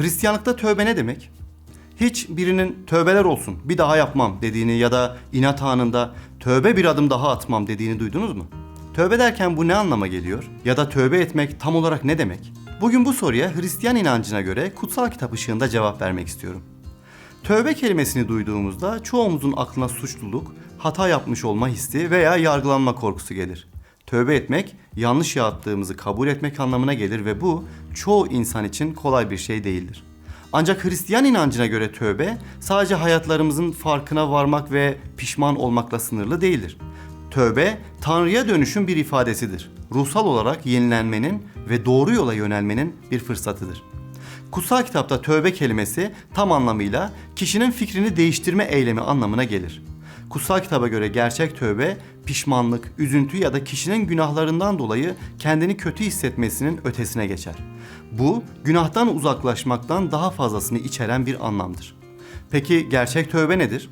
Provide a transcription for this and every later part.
Hristiyanlıkta tövbe ne demek? Hiç birinin tövbeler olsun bir daha yapmam dediğini ya da inat anında tövbe bir adım daha atmam dediğini duydunuz mu? Tövbe derken bu ne anlama geliyor? Ya da tövbe etmek tam olarak ne demek? Bugün bu soruya Hristiyan inancına göre kutsal kitap ışığında cevap vermek istiyorum. Tövbe kelimesini duyduğumuzda çoğumuzun aklına suçluluk, hata yapmış olma hissi veya yargılanma korkusu gelir. Tövbe etmek, yanlış yaptığımızı kabul etmek anlamına gelir ve bu çoğu insan için kolay bir şey değildir. Ancak Hristiyan inancına göre tövbe sadece hayatlarımızın farkına varmak ve pişman olmakla sınırlı değildir. Tövbe Tanrı'ya dönüşün bir ifadesidir. Ruhsal olarak yenilenmenin ve doğru yola yönelmenin bir fırsatıdır. Kutsal kitapta tövbe kelimesi tam anlamıyla kişinin fikrini değiştirme eylemi anlamına gelir. Kutsal kitaba göre gerçek tövbe pişmanlık, üzüntü ya da kişinin günahlarından dolayı kendini kötü hissetmesinin ötesine geçer. Bu günahtan uzaklaşmaktan daha fazlasını içeren bir anlamdır. Peki gerçek tövbe nedir?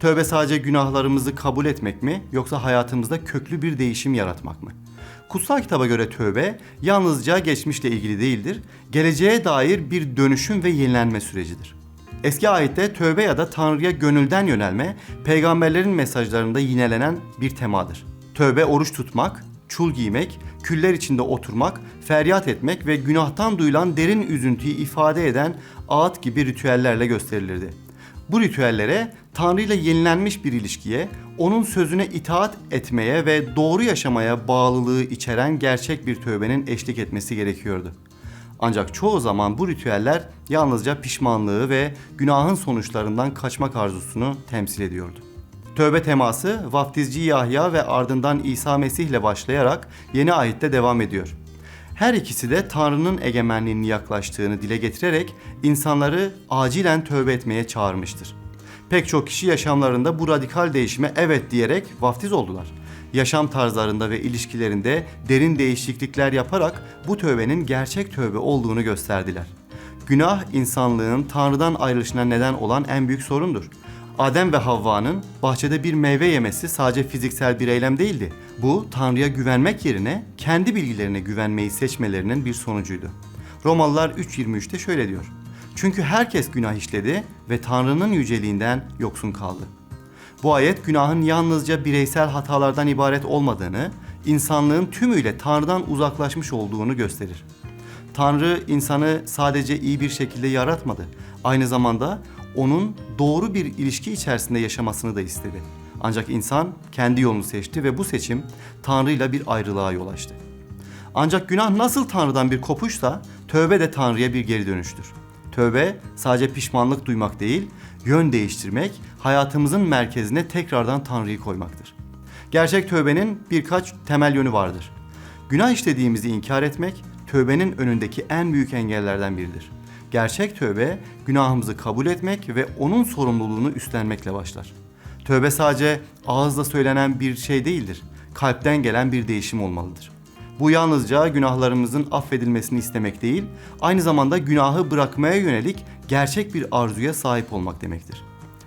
Tövbe sadece günahlarımızı kabul etmek mi yoksa hayatımızda köklü bir değişim yaratmak mı? Kutsal kitaba göre tövbe yalnızca geçmişle ilgili değildir, geleceğe dair bir dönüşüm ve yenilenme sürecidir. Eski ayette tövbe ya da Tanrı'ya gönülden yönelme, peygamberlerin mesajlarında yinelenen bir temadır. Tövbe oruç tutmak, çul giymek, küller içinde oturmak, feryat etmek ve günahtan duyulan derin üzüntüyü ifade eden ağıt gibi ritüellerle gösterilirdi. Bu ritüellere Tanrı ile yenilenmiş bir ilişkiye, onun sözüne itaat etmeye ve doğru yaşamaya bağlılığı içeren gerçek bir tövbenin eşlik etmesi gerekiyordu. Ancak çoğu zaman bu ritüeller yalnızca pişmanlığı ve günahın sonuçlarından kaçmak arzusunu temsil ediyordu. Tövbe teması vaftizci Yahya ve ardından İsa Mesih ile başlayarak yeni ayette devam ediyor. Her ikisi de Tanrı'nın egemenliğinin yaklaştığını dile getirerek insanları acilen tövbe etmeye çağırmıştır. Pek çok kişi yaşamlarında bu radikal değişime evet diyerek vaftiz oldular. Yaşam tarzlarında ve ilişkilerinde derin değişiklikler yaparak bu tövbenin gerçek tövbe olduğunu gösterdiler. Günah insanlığın Tanrı'dan ayrılışına neden olan en büyük sorundur. Adem ve Havva'nın bahçede bir meyve yemesi sadece fiziksel bir eylem değildi. Bu Tanrı'ya güvenmek yerine kendi bilgilerine güvenmeyi seçmelerinin bir sonucuydu. Romalılar 3.23'te şöyle diyor. Çünkü herkes günah işledi ve Tanrı'nın yüceliğinden yoksun kaldı. Bu ayet günahın yalnızca bireysel hatalardan ibaret olmadığını, insanlığın tümüyle Tanrı'dan uzaklaşmış olduğunu gösterir. Tanrı insanı sadece iyi bir şekilde yaratmadı. Aynı zamanda onun doğru bir ilişki içerisinde yaşamasını da istedi. Ancak insan kendi yolunu seçti ve bu seçim Tanrı'yla bir ayrılığa yol açtı. Ancak günah nasıl Tanrı'dan bir kopuşsa tövbe de Tanrı'ya bir geri dönüştür. Tövbe sadece pişmanlık duymak değil, yön değiştirmek, hayatımızın merkezine tekrardan Tanrı'yı koymaktır. Gerçek tövbenin birkaç temel yönü vardır. Günah işlediğimizi inkar etmek, tövbenin önündeki en büyük engellerden biridir. Gerçek tövbe, günahımızı kabul etmek ve onun sorumluluğunu üstlenmekle başlar. Tövbe sadece ağızla söylenen bir şey değildir. Kalpten gelen bir değişim olmalıdır. Bu yalnızca günahlarımızın affedilmesini istemek değil, aynı zamanda günahı bırakmaya yönelik gerçek bir arzuya sahip olmak demektir.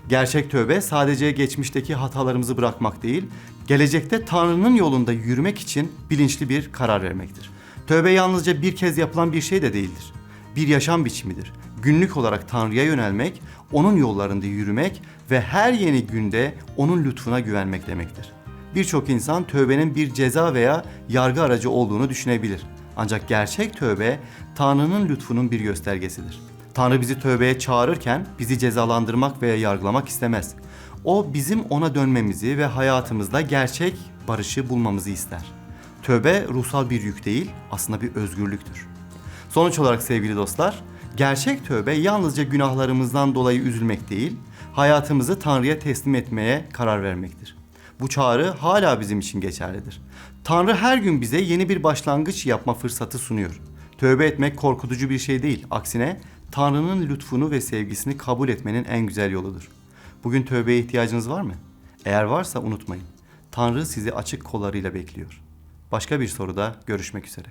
Gerçek tövbe sadece geçmişteki hatalarımızı bırakmak değil, gelecekte Tanrı'nın yolunda yürümek için bilinçli bir karar vermektir. Tövbe yalnızca bir kez yapılan bir şey de değildir. Bir yaşam biçimidir. Günlük olarak Tanrı'ya yönelmek, onun yollarında yürümek ve her yeni günde onun lütfuna güvenmek demektir. Birçok insan tövbenin bir ceza veya yargı aracı olduğunu düşünebilir. Ancak gerçek tövbe Tanrı'nın lütfunun bir göstergesidir. Tanrı bizi tövbeye çağırırken bizi cezalandırmak veya yargılamak istemez. O bizim ona dönmemizi ve hayatımızda gerçek barışı bulmamızı ister. Tövbe ruhsal bir yük değil, aslında bir özgürlüktür. Sonuç olarak sevgili dostlar, gerçek tövbe yalnızca günahlarımızdan dolayı üzülmek değil, hayatımızı Tanrı'ya teslim etmeye karar vermektir. Bu çağrı hala bizim için geçerlidir. Tanrı her gün bize yeni bir başlangıç yapma fırsatı sunuyor. Tövbe etmek korkutucu bir şey değil. Aksine Tanrı'nın lütfunu ve sevgisini kabul etmenin en güzel yoludur. Bugün tövbeye ihtiyacınız var mı? Eğer varsa unutmayın. Tanrı sizi açık kollarıyla bekliyor. Başka bir soruda görüşmek üzere.